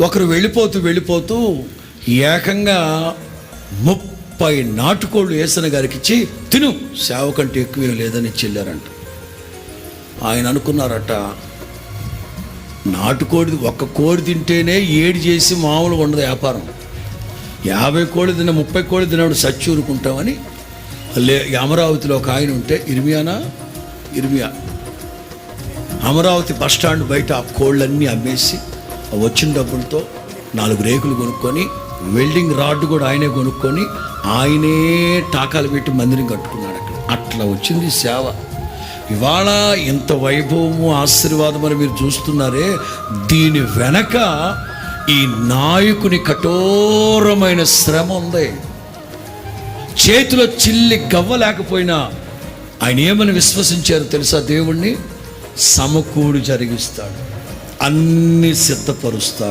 ఒకరు వెళ్ళిపోతూ వెళ్ళిపోతూ ఏకంగా ముప్పై నాటుకోళ్ళు వేసిన గారికి ఇచ్చి తిను సేవకంటే ఎక్కువ లేదని చెల్లారంట. ఆయన అనుకున్నారట నాటుకోడి ఒక్క కోడి తింటేనే ఏడు చేసి మామూలుగా ఉండదు వ్యాపారం. యాభై కోడి తిన్న ముప్పై కోడి తినప్పుడు సచ్చూరుకుంటామని లే అమరావతిలో ఒక ఆయన ఉంటే ఇర్మియానా? ఇర్మియా. అమరావతి బస్ స్టాండ్ బయట ఆ కోళ్ళన్నీ అమ్మేసి వచ్చిన డబ్బులతో నాలుగు రేకులు కొనుక్కొని వెల్డింగ్ రాడ్ కూడా ఆయనే కొనుక్కొని ఆయనే టాకాలు పెట్టి మందిరం కట్టుకున్నాడు అక్కడ. అట్లా వచ్చింది సేవ. ఇవాళ ఇంత వైభవము ఆశీర్వాదం అని మీరు చూస్తున్నారే దీని వెనక ఈ నాయకుని కఠోరమైన శ్రమ ఉంది. చేతిలో చిల్లి గవ్వ లేకపోయినా ఆయన ఏమని విశ్వసించారు తెలుసా దేవుణ్ణి? సమకూడి జరిగిస్తాడు. అన్ని సిద్ధపరుస్తాడు.